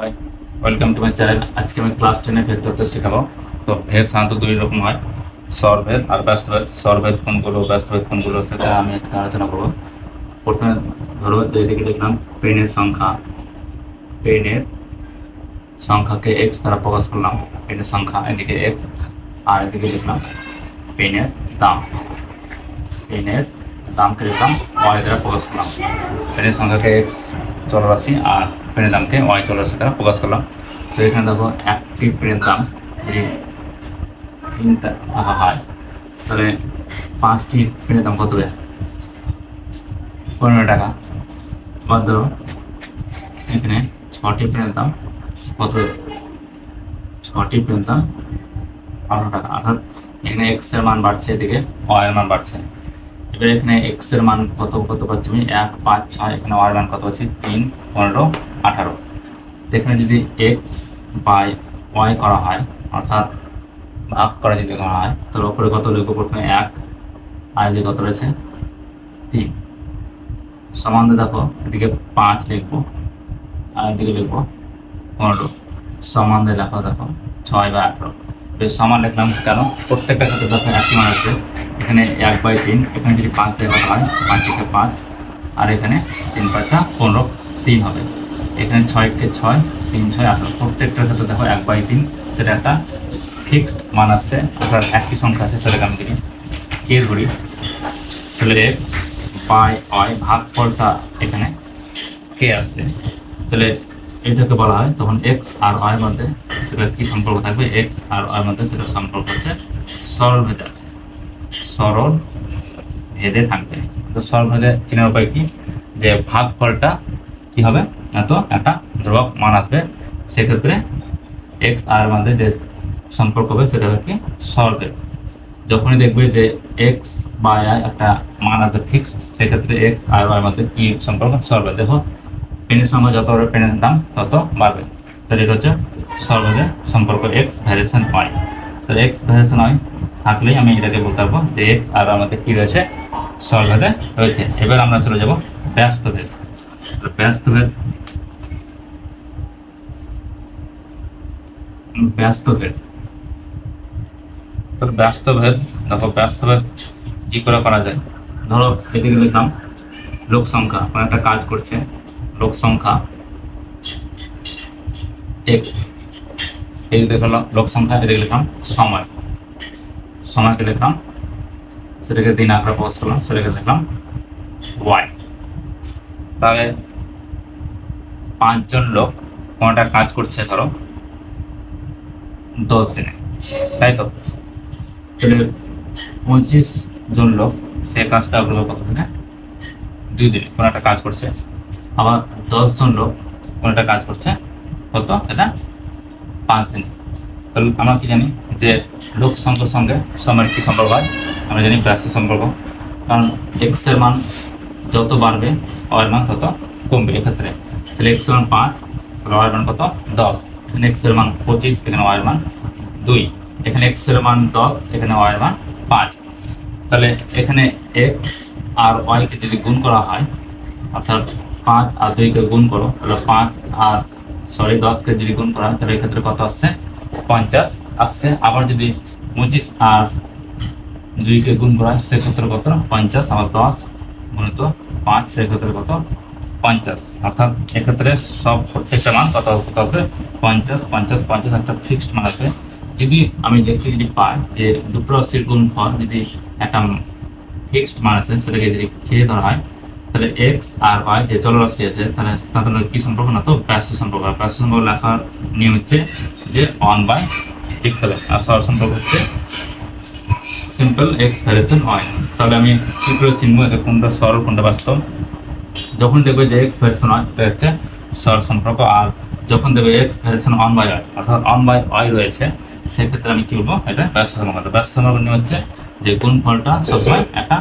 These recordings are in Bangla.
Hi welcome to my channel আজকে আমি ক্লাস টেনের ভেদ তত্ত্ব শেখাবো। তো ভেদ সাধারণত দুই রকম হয়। স্বরভেদ আর ব্যস্তভেদ স্বরভেদ কোনগুলো ব্যস্তভেদ কোনগুলো সেটা আমি আজকে আলোচনা করব। প্রথমে ধরো যে এদিকে লিখলাম পেনের সংখ্যা। পেনের সংখ্যাকে এক্স দ্বারা প্রকাশ করলাম। পেনের সংখ্যা এদিকে এক্স আর এদিকে লিখলাম পেনের দাম। পেনের দামকে লিখলাম ওয়াই দ্বারা প্রকাশ করলাম। পেনের সংখ্যাকে এক্স চলরাশি আর পেনের দামকে ওয়াই চলরাশি দ্বারা প্রকাশ করলাম। তো এখানে দেখো একটি পেনের দাম যদি হয়। তাহলে পাঁচটি পেনের দাম কত পনেরো টাকা। বাদ ধরো এখানে ছটি পেনের দাম কত ছটি পেনের দাম বারো টাকা। অর্থাৎ এখানে এক্সের মান বাড়ছে এদিকে ওয়াই এর মান বাড়ছে। এবার এখানে এক্সের মান কত কত পাচ্ছি আমি? এক, পাঁচ, ছয়, এখানে ওয়াই এর মান কত পাচ্ছি? তিন, পনেরো, আঠারো। এখানে যদি এক্স বাই ওয়াই করা হয়, অর্থাৎ ভাগ করা যদি করা হয়, তাহলে ওপরে কত লিখব প্রথমে এক, আর কত রয়েছে? তিন। সমান দেখো, এদিকে পাঁচ লিখব, আর এদিকে লিখব পনেরো। সমান দেখো দেখো, ছয় বা আঠারো। বেশ সমান লিখলাম কেন? প্রত্যেকটা ক্ষেত্রে দেখো একই মান আসবে এখানে এক বাই তিন, এখানে যদি পাঁচ দেওয়া হয়, পাঁচ থেকে পাঁচ, আর এখানে তিন পাঁচটা পনেরো, তিন হবে। এখানে ছয়কে ছয়, তিন ছয় আঠারো। প্রত্যেকটার ক্ষেত্রে দেখো এক বাই তিন, সেটা একটা ফিক্সড মান আসছে অর্থাৎ একই সংখ্যা আছে, সেটাকে আমি দিই কে ধরি? তাহলে এক্স বাই ওয়াই ভাগ ফলটা এখানে কে আসছে? তাহলে এটাকে বলা হয়, তখন এক্স আর ওয়াই মধ্যে সেটা কি সম্পর্ক থাকবে? এক্স আর ওয়াই মধ্যে সেটা সম্পর্ক হচ্ছে সরল ভেদে সরল ভেদে থাকবে। তো সরল ভেদে চেনার উপায় কি? যে ভাগ ফলটা কি হবে? এত একটা ধ্রুবক মান আসবে। সেক্ষেত্রে এক্স আর মধ্যে যে সম্পর্ক হবে সেটা হবে কি? সরলভেদ যখনই দেখবে যে এক্স বা একটা মান আছে ফিক্স সেক্ষেত্রে এক্স আর ওয়াই মধ্যে কি সম্পর্ক? সরবে দেখো পেনের সংখ্যা যত পেনের দাম, তত বাড়বে। তাহলে এটা হচ্ছে সর্বদে সম্পর্ক এক্স ভ্যারিয়েশন ওয়াই তাহলে এক্স ভ্যারিয়েশন ওয়াই থাকলেই আমি এটাকে বলতে পারব যে এক্স আর আমাদের কি রয়েছে? সর্বদে রয়েছে। এবার আমরা চলে যাব ব্যস্ত ভেদ। ব্যস্ত ভেদ তোর ব্যস্ত ভেদ, দেখো ব্যস্ত ভেদ কি করে করা যায়? ধরো এদিকে লিখলাম লোক সংখ্যা, কোনো একটা কাজ করছে, লোক সংখ্যা এক্স এই দেখলাম, লোক সংখ্যা, এদিকে লিখলাম সময়। সময়কে লিখলাম। সেটাকে দিন আকারে প্রকাশ করলাম, সেটাকে লিখলাম ওয়াই তাহলে পাঁচজন লোক কোনোটা কাজ করছে ধরো? দশ দিনে। তাই তো? তাহলে পঁচিশ জন লোক সে কাজটা করবে কত দিনে দুই দিনে কোনো একটা কাজ করছে? আবার দশ জন লোক কোনো একটা কাজ করছে? কত? এটা পাঁচ দিনে। আমরা কি জানি যে লোক সংখ্যার সঙ্গে সময়ের কি সম্পর্ক হয়? আমরা জানি ব্যস্ত সম্পর্ক কারণ এক্সের মান যত বাড়বে ওয়ার মান তত কমবে এক্ষেত্রে। তাহলে এক্সের মান পাঁচ ওয়ার মান কত? দশ। এখানে এক্সের মান পঁচিশ, এখানে ওয়ার মান দুই। এখানে এক্সের মান দশ, এখানে এর মান পাঁচ। তাহলে এখানে এক্স আর ওয়াইকে যদি গুণ করা হয়, অর্থাৎ পাঁচ আর দুইকে গুণ করো, তাহলে পাঁচ আর সরি দশকে যদি গুণ করা হয়, তাহলে এক্ষেত্রে কত আসছে? পঞ্চাশ আসছে। আবার যদি পঁচিশ আর দুইকে গুণ করা হয়, সেক্ষেত্রে কত? পঞ্চাশ আবার দশ গুণিত পাঁচ, সেক্ষেত্রে কত? পঞ্চাশ। অর্থাৎ এক্ষেত্রে সব প্রত্যেকটা মান কত কত আসবে? পঞ্চাশ পঞ্চাশ পঞ্চাশ একটা ফিক্সড মান আসবে। যদি আমি দেখতে যদি পাই যে দুটো রাশির গুণ ফল যদি একটা ফিক্সড মান আছে, সেটাকে যদি খেয়ে ধরা হয় তাহলে এক্স আর ওয়াই যে চলরাশি আছে, তাহলে তাদের কি সম্পর্ক না? তো ব্যস্ত সম্পর্ক। ব্যস্ত সম্পর্ক লেখার নিয়ম হচ্ছে যে ওয়ান বাই লিখতে হবে আর সরল সম্পর্ক হচ্ছে সিম্পল এক্স ভ্যারিয়েশন ওয়াই তাহলে আমি কি করে চিনবো? কোনটা সরল, কোনটা বাস্তব? যখন দেখবে যে এক্স ভ্যারিয়েশন ওয়াই এটা হচ্ছে সরল সম্পর্ক। আর যখন দেখবে X variation one by Y অর্থাৎ ওয়ান বাই ওয়াই রয়েছে, সেক্ষেত্রে আমি কি বলব? এটা ব্যস্ত সম্পর্ক। ব্যস্ত সম্পর্ক নিয়ে হচ্ছে যে কোন ফলটা সবসময় একটা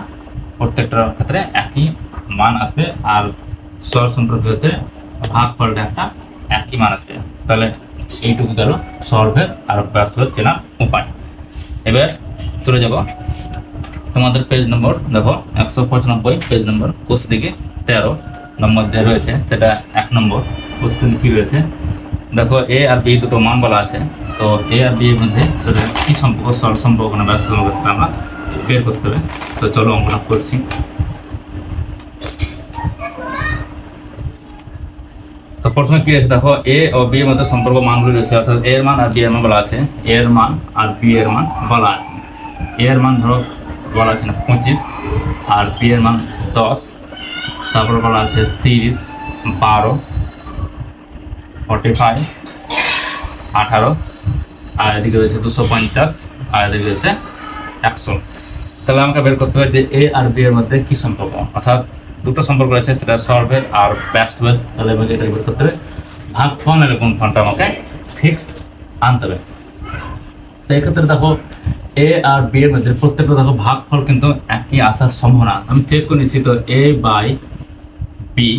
প্রত্যেকটার ক্ষেত্রে একই মান আসবে আর সরল সম্পর্ক হচ্ছে ভাগ ফলটা একটা একই মান আসবে তাহলে এইটুকু গেল সলভের আর ব্যস্ত চেনার উপায়। এবার চলে যাব তোমাদের পেজ নম্বর দেখো একশো পঁচানব্বই পেজ নম্বর কোর্স দিকে তেরো। নম্বর যে রয়েছে, সেটা এক নম্বর। কোশ্চেন কি রয়েছে? দেখো এ আর বি দুটো মান বলা আছে। তো এ আর বি এর মধ্যে সেটা কি সম্পর্ক? সরল সম্পর্ক না ব্যস্ত সম্পর্ক সেটা আমরা বের করতে হবে। তো চলো অঙ্কন করছি। প্রথমে কি আছে দেখো এ ও বি এর মধ্যে সম্পর্ক মানগুলি রয়েছে, অর্থাৎ এর মান আর বি এর মান বলা আছে। এর মান আর বি এর মান বলা আছে। এর মান ধরো, বলা আছে না পঁচিশ, আর বি এর মান দশ, তারপর বলা আছে তিরিশ, বারো ফর্টি ফাইভ আঠারো, আর এদিকে রয়েছে দুশো পঞ্চাশ, আর এদিকে রয়েছে একশো। তাহলে আমাকে বের করতে হবে যে এ আর বি এর মধ্যে কী সম্পর্ক? অর্থাৎ দুটো সম্পর্ক রয়েছে, সেটা সলভের আর ব্যস্তভেদ তাহলে আমাকে এটা বের করতে হবে। ভাগ ফোন এর কোন ফোনটা আমাকে ফিক্সড আনতে হবে। তো এক্ষেত্রে দেখো এ আর বি এর মধ্যে প্রত্যেকটা দেখো ভাগফল কিন্তু একই আসার সম্ভাবনা। আমি চেক করে নিচ্ছি তো A by B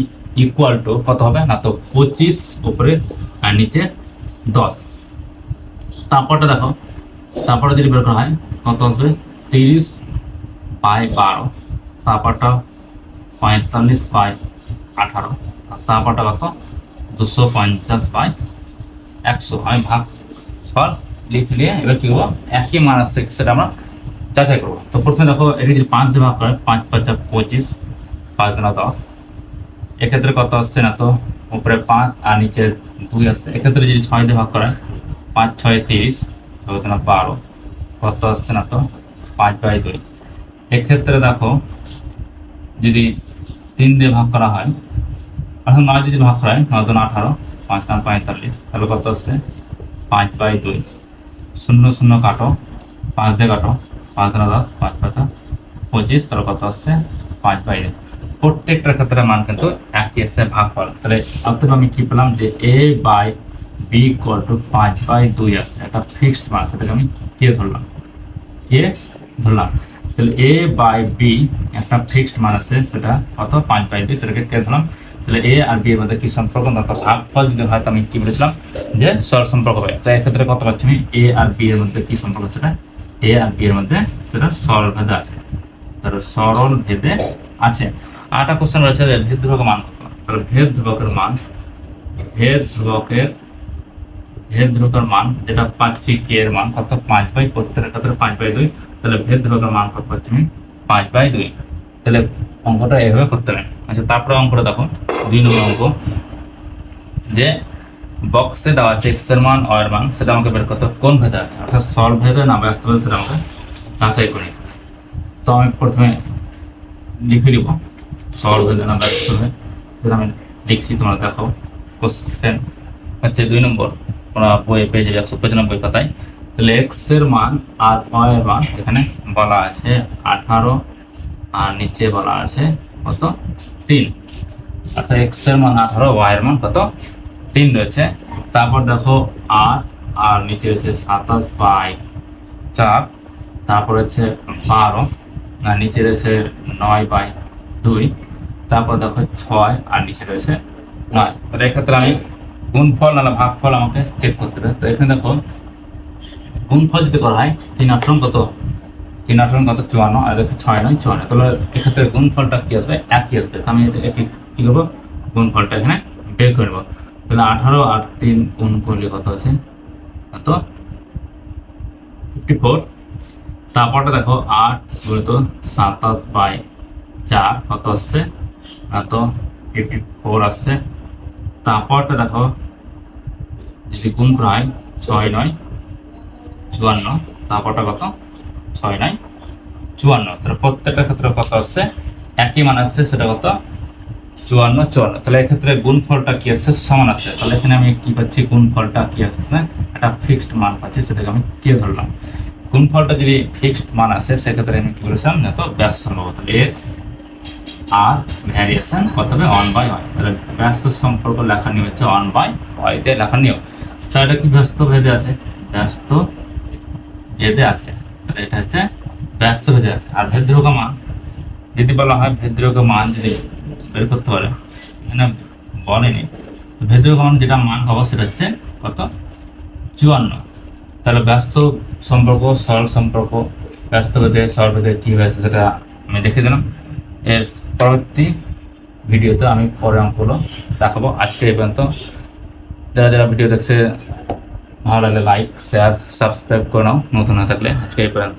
equal to কত হবে? না তো পঁচিশ উপরে আর নিচে দশ। তারপরটা দেখো তারপরে যদি বের করা হয়, কত আসবে? তিরিশ বাই বারো। তারপরটা পঁয়তাল্লিশ বাই আঠারো। আর তারপরটা কত দুশো পঞ্চাশ বাই একশো। আমি ভাগ ফল লিখে নিয়ে এবার কি করব? একই মান আসছে সেটা আমরা যাচাই করব। তো প্রথমে দেখো এটি যদি পাঁচ ভাগ করে পাঁচ পাঁচ পঁচিশ, পাঁচ দিনা দশ। এক্ষেত্রে কত আসছে না তো? উপরে পাঁচ আর নিচে দুই আসছে। এক্ষেত্রে যদি ছয় দিয়ে ভাগ করা পাঁচ, ছয়, তিরিশ হবে না বারো। কত আসছে না তো? পাঁচ বাই দুই। এক্ষেত্রে দেখো, যদি তিন দিয়ে ভাগ করা হয়। এখন নয় যদি ভাগ করা হয়, নয় দুন আঠারো, পাঁচ নাম পঁয়তাল্লিশ তাহলে কত আসছে পাঁচ বাই দুই। শূন্য শূন্য কাটো, পাঁচ দিয়ে কাটো, পাঁচ দুন দশ, পাঁচ পাঁচা পঁচিশ, তাহলে কত আসছে পাঁচ বাই দুই। প্রত্যেকটার ক্ষেত্রে মান কিন্তু একই এসে ভাগ ফল তাহলে অতএব আমি কি পেলাম যে A by B equal to পাঁচ বাই দুই আসছে একটা ফিক্সড মান সেটাকে আমি কে ধরলাম? কে ধরলাম? তাহলে এ বাই বি একটা ফিক্সড মান আছে, সেটা কত? পাঁচ বাই দুই, সেটাকে কে ধরলাম তাহলে এ আর বি এর মধ্যে কি সম্পর্ক? তো ভাগফল যদি হয় আমি কি বলেছিলাম? যে সরল সম্পর্ক হবে। তো এক্ষেত্রে কত পাচ্ছি আমি? এ আর বি এর মধ্যে কি সম্পর্ক সেটা? এ আর বি এর মধ্যে সেটা সরল ভেদে আছে। তাহলে সরল ভেদে আছে। আরেকটা কোশ্চেন রয়েছে যে ভেদ ধ্রুবকের মান কত? তাহলে ভেদ ধ্রুবকের মান, ভেদ ধ্রুবকের ভেদ ধ্রুবকের মান, যেটা পাচ্ছি কে এর মান কত পাঁচ বাই প্রত্যেকের ক্ষেত্রে পাঁচ বাই দুই, তাহলে ভেদ ধ্রুবকের মান কত পাচ্ছি আমি? পাঁচ বাই দুই। তাহলে অঙ্কটা এভাবে করতে হবে। আচ্ছা তারপরে অঙ্কটা দেখো। দুই নম্বর অঙ্ক। যে বক্সে দেওয়া আছে এক্সের মান অ এর মান, সেটা আমাকে বের করতে হবে। কোন ভেদে আছে? অর্থাৎ সল ভেদে না ব্যস্ত ভেদে সেটা আমাকে যাচাই করি। তো আমি প্রথমে লিখে দিব সল ভেদে না ব্যস্ত ভেদে সেটা আমি লিখছি, তোমরা দেখো কোশ্চেন হচ্ছে দুই নম্বর। তোমরা বইয়ে পেয়ে যাবে একশো পঁচানব্বই পাতায়। তাহলে এক্সের মান আর এর মান এখানে বলা আছে আঠারো, আর নিচে বলা আছে কত? তিন। অর্থাৎ এক্সের মান আঠারো ওয়াই মান কত? তিন রয়েছে। তারপর দেখো আট আর নিচে রয়েছে সাতাশ বাই চার। তারপর হচ্ছে বারো, আর নিচে রয়েছে নয় বাই দুই। তারপর দেখো ছয়, আর নিচে রয়েছে নয়। তাহলে এক্ষেত্রে আমি গুণফল না ভাগফল আমাকে চেক করতে হবে। তো এখানে দেখো, গুণফল যদি করা হয়, তিন আঠারো কত? তিন আঠারো কত? চুয়ান্ন, আর দেখো ছয় নয়, চুয়ান্ন। তাহলে এক্ষেত্রে গুণফলটা কি আসবে? একই আসবে। তো আমি এটা একে কি করব? গুণফলটা এখানে বের করে নেব। তাহলে আঠারো আর তিন গুণ করলে কত আছে? কত? ফিফটি ফোর তারপরটা দেখো, আট গুণিত সাতাশ বাই চার, কত আসছে? এত ফিফটি ফোর আসছে। তারপরটা দেখো। যদি গুণ করা হয় ছয় নয়, চুয়ান্ন। তারপরটা কত? ছয় নয়, চুয়ান্ন। তাহলে প্রত্যেকটা ক্ষেত্রে কত আসছে? একই মান আসছে, সেটা কত? চুয়ান্ন চুয়ান্ন। তাহলে এক্ষেত্রে গুণফলটা কি আসছে? সমান আছে তাহলে এখানে আমি কি পাচ্ছি? গুণফলটা কি আসছে? একটা ফিক্সড মান পাচ্ছি, সেটাকে আমি কে ধরলাম। গুণফলটা যদি ফিক্সড মান আসে, সেক্ষেত্রে আমি কি বলেছিলাম? না তো ব্যাস সম্ভবত। এক্স আর ভ্যারিয়েশন কত হবে ওয়ান বাই ওয়াই তাহলে ব্যস্ত সম্পর্ক লেখা নিয়ে হচ্ছে ওয়ান বাই ওয়াইতে লেখা নিয়ম। তাহলে এটা কি ব্যস্ত ভেদে আছে? ব্যস্ত ভেদে আছে। তাহলে এটা হচ্ছে ব্যস্ত ভেদে আছে। আর ভেদ্রক মান, যদি বলা হয় ভেদ্রক মান যদি বের করতে পারে, এখানে বলেনি ভেদ্রক মান যেটা মান পাবো সেটা হচ্ছে কত? চুয়ান্ন। তাহলে ব্যস্ত সম্পর্ক, সরল সম্পর্ক, ব্যস্ত ভেদে, সরল ভেদে কী হয়েছে সেটা আমি দেখে দিলাম। এর পরবর্তী ভিডিওতে আমি পরে অঙ্কগুলো দেখাবো। আজকে এই পর্যন্ত। যারা যারা ভিডিও দেখছে, ভালো লাগলে লাইক শেয়ার সাবস্ক্রাইব করে নাও। নতুন না থাকলে আজকে এই পর্যন্ত।